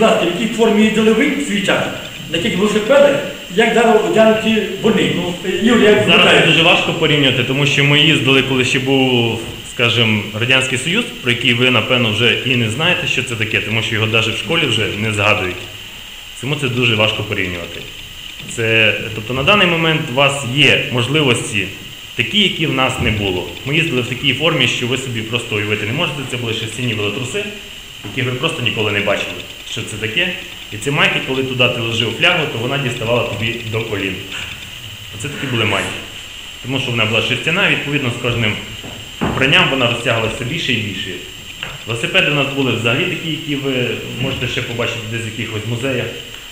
Ласка, в якій формі їздили ви в свій час? На яких велосипедах? Як зараз одягнуті вони? Ну, Ігор, я Зараз це дуже важко порівнювати, тому що ми їздили, коли ще був, скажімо, Радянський Союз, про який ви, напевно, вже і не знаєте, що це таке, тому що його навіть в школі вже не згадують. Тому це дуже важко порівнювати. Це, тобто на даний момент у вас є можливості такі, які в нас не було. Ми їздили в такій формі, що ви собі просто уявити не можете. Це були шерстяні велотруси, яких ви просто ніколи не бачили, що це таке. І ці майки, коли туди ти ложив флягу, то вона діставала тобі до колін. Оце такі були майки. Тому що вона була шерстяна, відповідно, з кожним вбранням вона розтягалася все більше і більше. Велосипеди у нас були взагалі такі, які ви можете ще побачити десь в якихось музеях.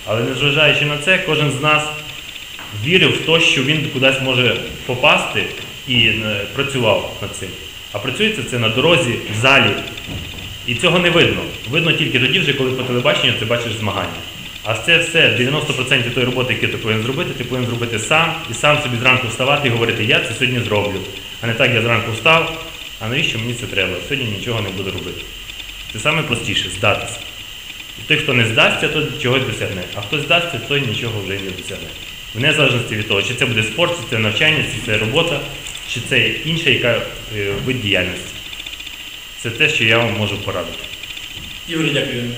Але незважаючи на це, кожен з нас вірив в те, що він кудись може попасти і е, працював над цим. А працюється це на дорозі, в залі. І цього не видно. Видно тільки тоді, вже, коли по телебаченню ти бачиш змагання. А це все 90% тої роботи, яку ти повинен зробити, ти повинен зробити сам і сам собі зранку вставати і говорити, я це сьогодні зроблю. А не так я зранку встав, а навіщо мені це треба? Сьогодні нічого не буду робити. Це саме простіше здатися. І той, хто не здасться, той чогось досягне. А хто здасться, той нічого вже не досягне. В незалежності від того, чи це буде спорт, чи це навчання, чи це робота, чи це інша яка е, вид діяльності. Це те, що я вам можу порадити. Ігор, дякую.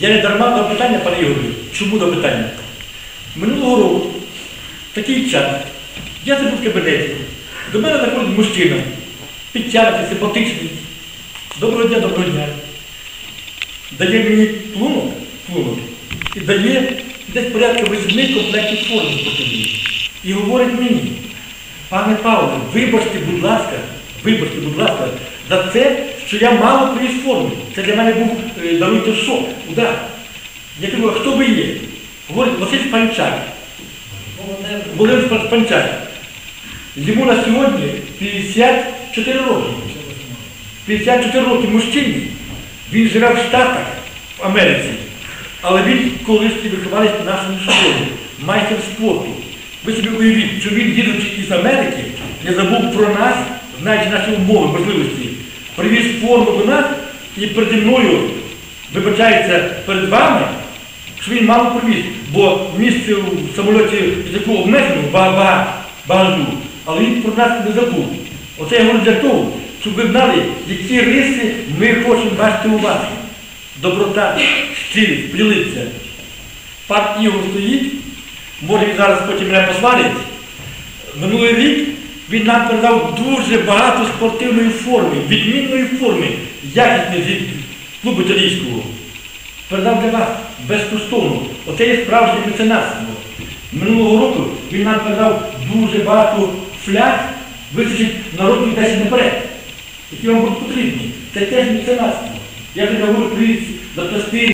Я не дарма до питання, пане Ігорю. Чому до питання? Минулого року, такий час, я забув в кабінеті. До мене заходить мужчина, підтягнутий, симпатичний. Доброго дня, доброго дня. Дає мені плунок, плунок і дає десь порядка восьми комплектів форми спортивної. І говорить мені, пане Павле, вибачте, будь ласка, вибачте, будь ласка, за це, що я мало приїзд форми. Це для мене був, е, даруйте шок, удар. Я а хто ви є? Говорить, Василь Панчак. Володимир Пан- Панчак. Йому на сьогодні 54 роки. 54 роки мужчині. Він живе в Штатах, в Америці. Але він колись вихованець в нашому школі, майстер спорту. Ви собі уявіть, що він, їдучи із Америки, не забув про нас, знаючи наші умови, можливості, привіз форму до нас і переді мною вибачається перед вами, що він мало привіз, бо місце в самольоті такого обмежено, багато, багажу, але він про нас не забув. Оце я говорю для того, щоб ви знали, які риси ми хочемо бачити у вас. Доброта, щирість, прилиця. Пан Ігор стоїть, може він зараз потім мене посварить. Минулий рік він нам передав дуже багато спортивної форми, відмінної форми, якісної від клубу італійського. Передав для вас безкоштовно. Оце є справжнє меценатство. Минулого року він нам передав дуже багато фляг, вистачить на років 10 наперед, які вам будуть потрібні. Це теж меценатство. Я тобі говорю, привіт, запасти.